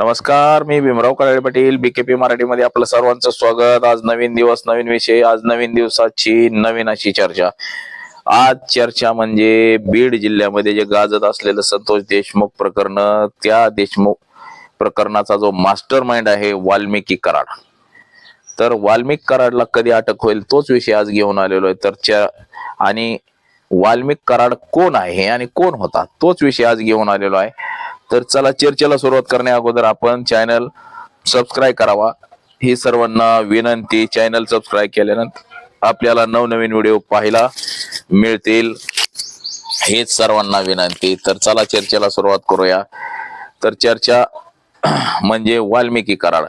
नमस्कार मी भीमराव कराडे पाटील बीकेपी मराठीमध्ये आपलं सर्वांचं स्वागत. आज नवीन दिवस नवीन विषय आज नवीन दिवसाची नवीन अशी चर्चा. आज चर्चा म्हणजे बीड जिल्ह्यामध्ये जे गाजत असलेलं संतोष देशमुख प्रकरण त्या देशमुख प्रकरणाचा जो मास्टर माइंड आहे वाल्मिकी कराड. तर वाल्मिक कराडला कधी अटक होईल तोच विषय आज घेऊन आलेलो आहे. तर च्या आणि वाल्मिक कराड कोण आहे आणि कोण होता तोच विषय आज घेऊन आलेलो आहे. तर चला चर्चेला सुरुवात करण्या अगोदर आपण चॅनल सबस्क्राईब करावा. ही सर्वांना विनंती चॅनल सबस्क्राईब केल्यानंतर आपल्याला नवनवीन व्हिडिओ पाहायला मिळतील. हेच सर्वांना विनंती. तर चला चर्चेला सुरुवात करूया. तर चर्चा म्हणजे वाल्मिकी कराड.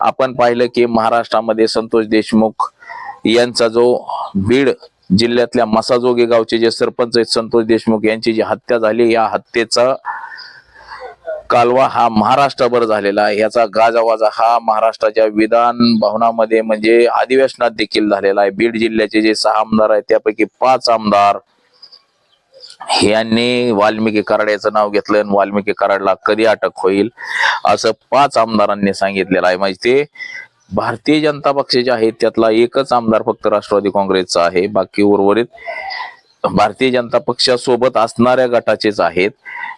आपण पाहिलं की महाराष्ट्रामध्ये संतोष देशमुख यांचा जो बीड जिल्ह्यातल्या मसाजोगे गावचे जे सरपंच आहेत संतोष देशमुख यांची जी हत्या झाली या हत्येचा कालवा हा महाराष्ट्रभर झालेला आहे. याचा गाजावाजा हा महाराष्ट्राच्या विधान भवनामध्ये म्हणजे अधिवेशनात देखील झालेला आहे. बीड जिल्ह्याचे जे सहा आमदार आहेत त्यापैकी पाच आमदार यांनी वाल्मिकी कराड याचं नाव घेतलं आणि वाल्मिकी कराडला कधी अटक होईल असं पाच आमदारांनी सांगितलेलं आहे. म्हणजे ते भारतीय जनता पक्षाचे आहेत त्यातला एकच आमदार फक्त राष्ट्रवादी काँग्रेसचा आहे. बाकी उर्वरित भारतीय जनता पक्षासोबत असणाऱ्या गटाचेच आहेत.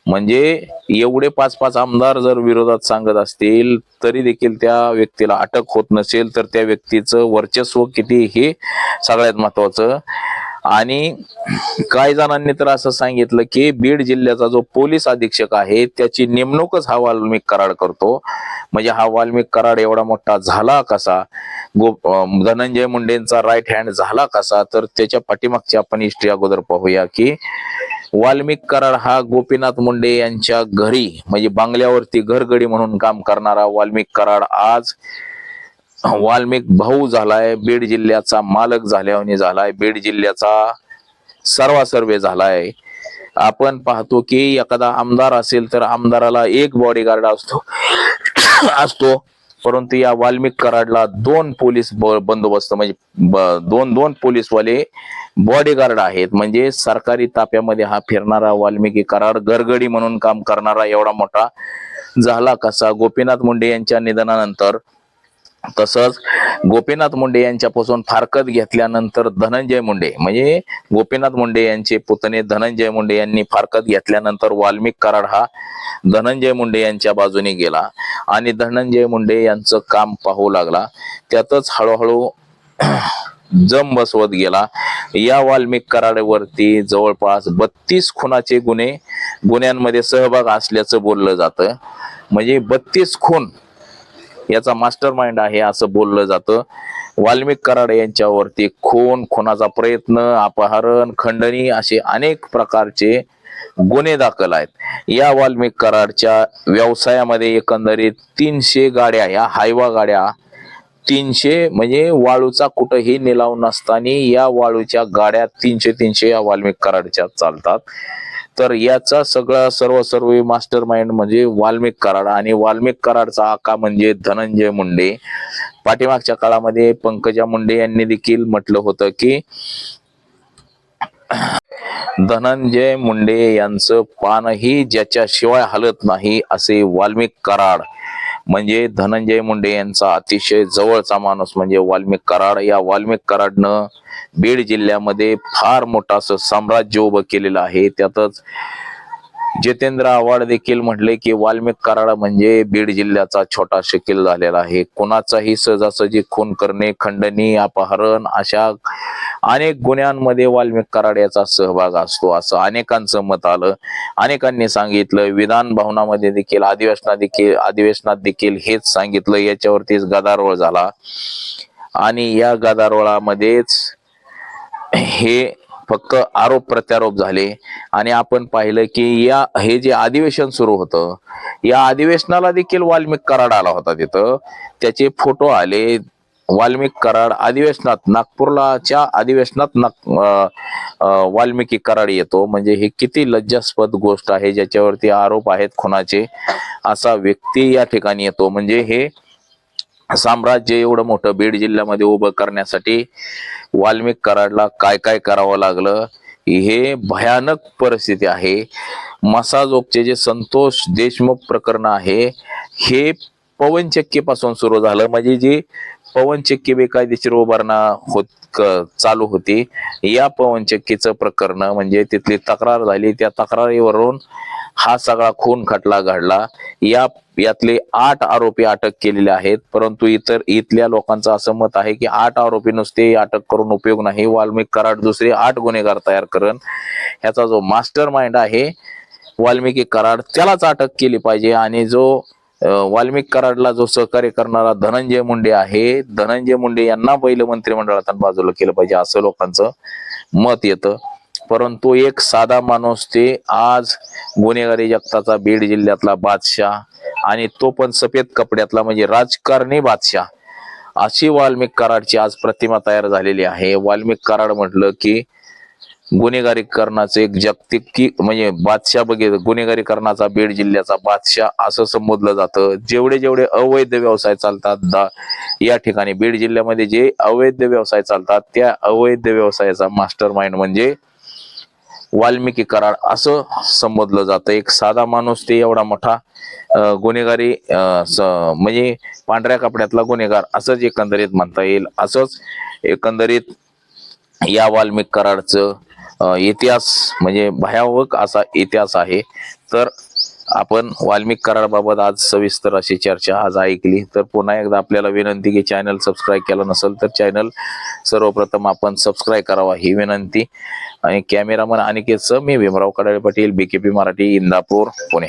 म्हणजे एवढे पाच पाच आमदार जर विरोधात सांगत असतील तरी देखील त्या व्यक्तीला अटक होत नसेल तर त्या व्यक्तीचं वर्चस्व किती हे सगळ्यात महत्वाचं. आणि काही जणांनी तर असं सांगितलं की बीड जिल्ह्याचा जो पोलीस अधीक्षक आहे त्याची नेमणूकच हा वाल्मिक कराड करतो. म्हणजे हा वाल्मिक कराड एवढा मोठा झाला कसा? गो धनंजय मुंडेंचा राईट हँड झाला कसा? तर त्याच्या पाठीमागची आपण हिस्ट्री अगोदर पाहूया की वाल्मिक कराड हा गोपीनाथ मुंडे यांच्या घरी म्हणजे बांगल्यावरती घरगडी म्हणून काम करणारा वाल्मिक कराड आज वाल्मिक भाऊ झालाय बीड जिल्ह्याचा मालक झाल्याने झालाय बीड जिल्ह्याचा सर्वा सर्वे झालाय. आपण पाहतो की एखादा आमदार असेल तर आमदाराला एक बॉडीगार्ड असतो असतो. परंतु या वाल्मिक कराडला दोन पोलीस ब- बंदोबस्त म्हणजे दोन दोन पोलीसवाले बॉडीगार्ड आहेत. म्हणजे सरकारी ताप्यामध्ये हा फिरणारा वाल्मिकी कराड गरगडी म्हणून काम करणारा एवढा मोठा झाला कसा? गोपीनाथ मुंडे यांच्या निधनानंतर तसंच गोपीनाथ मुंडे यांच्यापासून फारकत घेतल्यानंतर धनंजय मुंडे म्हणजे गोपीनाथ मुंडे यांचे पुतणे धनंजय मुंडे यांनी फारकत घेतल्यानंतर वाल्मिक कराड हा धनंजय मुंडे यांच्या बाजूने गेला आणि धनंजय मुंडे यांचं काम पाहू लागला. त्यातच हळूहळू जम बसवत गेला. या वाल्मिक कराडवरती जवळपास बत्तीस खुनाचे गुन्हे गुन्ह्यांमध्ये सहभाग असल्याचं बोललं जातं. म्हणजे बत्तीस खून याचा मास्टर माइंड आहे असं बोललं जातं. वाल्मिक कराड यांच्यावरती खून खुनाचा प्रयत्न अपहरण खंडणी असे अनेक प्रकारचे गुन्हे दाखल आहेत. या वाल्मिक कराडच्या व्यवसायामध्ये एकंदरीत तीनशे गाड्या या हायवा गाड्या तीनशे म्हणजे वाळूचा कुठंही निलाव नसताना या वाळूच्या गाड्या तीनशे तीनशे या वाल्मिक कराडच्या चालतात. तर याचा सगळा सर्व सर्व मास्टर माइंड म्हणजे वाल्मिक कराड आणि वाल्मिक कराडचा आका म्हणजे धनंजय मुंडे. पाठीमागच्या काळामध्ये पंकजा मुंडे यांनी देखील म्हटलं होतं की धनंजय मुंडे यांचं पानही ज्याच्याशिवाय हलत नाही असे वाल्मिक कराड म्हणजे धनंजय मुंडे यांचा अतिशय जवळचा माणूस म्हणजे वाल्मिक कराड. या वाल्मिक कराडनं बीड जिल्ह्यामध्ये फार मोठं असं साम्राज्य उभं केलेलं आहे. त्यातच जितेंद्र आव्हाड देखील म्हटले की वाल्मिक कराड म्हणजे बीड जिल्ह्याचा छोटा शकील झालेला आहे. कोणाचाही सहजासहजी खून करणे खंडणी अपहरण अशा अनेक गुन्ह्यांमध्ये वाल्मिक कराड याचा सहभाग असतो असं अनेकांचं मत आलं. अनेकांनी सांगितलं विधान भवनामध्ये देखील अधिवेशनात देखील अधिवेशनात देखील हेच सांगितलं. याच्यावरतीच गदारोळ झाला. आणि या गदारोळामध्येच हे फक्त आरोप प्रत्यारोप झाले. आणि आपण पाहिलं की या हे जे अधिवेशन सुरू होतं या अधिवेशनाला देखील वाल्मिक कराड आला होता तिथं. त्याचे फोटो आले. वाल्मिक कराड अधिवेशनात नागपूरलाच्या अधिवेशनात नाग वाल्मिकी कराड येतो. म्हणजे हे किती लज्जास्पद गोष्ट आहे ज्याच्यावरती आरोप आहेत खुनाचे असा व्यक्ती या ठिकाणी येतो. म्हणजे हे साम्राज्य एवढं मोठं बीड जिल्ह्यामध्ये उभं करण्यासाठी वाल्मिक कराडला काय काय करावं लागलं हे भयानक परिस्थिती आहे. मसाजोगचे जे संतोष देशमुख प्रकरण आहे हे पवनचक्कीपासून सुरू झालं. म्हणजे जी पवनचक्की बेकायदेशीर उभारणा होत क- चालू होती या पवनचक्कीचं प्रकरण म्हणजे तिथली तक्रार झाली. त्या तक्रारीवरून हा सगळा खून खटला घडला. या यातले आठ आरोपी अटक केलेले आहेत. परंतु इतर इथल्या लोकांचं असं मत आहे की आठ आरोपी नुसते अटक करून उपयोग नाही. वाल्मिक कराड दुसरे आठ गुन्हेगार तयार करण ह्याचा जो मास्टर माइंड आहे वाल्मिकी कराड त्यालाच अटक केली पाहिजे. आणि जो वाल्मिक कराडला जो सहकार्य करणारा धनंजय मुंडे आहे धनंजय मुंडे यांना पहिलं मंत्रिमंडळात बाजूला केलं पाहिजे असं लोकांचं मत येतं. परंतु एक साधा माणूस ते आज गुन्हेगारी जगताचा बीड जिल्ह्यातला बादशाह आणि तो पण सफेद कपड्यातला म्हणजे राजकारणी बादशाह. अशी वाल्मिक कराडची आज प्रतिमा तयार झालेली आहे. वाल्मिक कराड म्हटलं की गुन्हेगारीकरणाचं एक जागतिक की म्हणजे बादशाह बघित गुन्हेगारीकरणाचा बीड जिल्ह्याचा बादशाह असं संबोधलं जातं. जेवढे जेवढे अवैध व्यवसाय चालतात दा या ठिकाणी बीड जिल्ह्यामध्ये जे अवैध व्यवसाय चालतात त्या अवैध व्यवसायाचा मास्टर माइंड म्हणजे वाल्मिकी कराड असं संबोधलं जातं. एक साधा माणूस ते एवढा मोठा गुन्हेगारी स- म्हणजे पांढऱ्या कपड्यातला गुन्हेगार असंच एकंदरीत म्हणता येईल. असंच एकंदरीत या वाल्मिक कराडचं इतिहास म्हणजे भयावक असा इतिहास आहे. तर आपण वाल्मिक कराडबाबत आज सविस्तर अशी चर्चा आज ऐकली. तर पुन्हा एकदा आपल्याला विनंती की चॅनल सबस्क्राईब केलं नसेल तर चॅनल सर्वप्रथम आपण सबस्क्राईब करावा ही विनंती. आणि कॅमेरामन अनिकेतचं मी भीमराव कडाळे पाटील बीकेपी मराठी इंदापूर पुणे.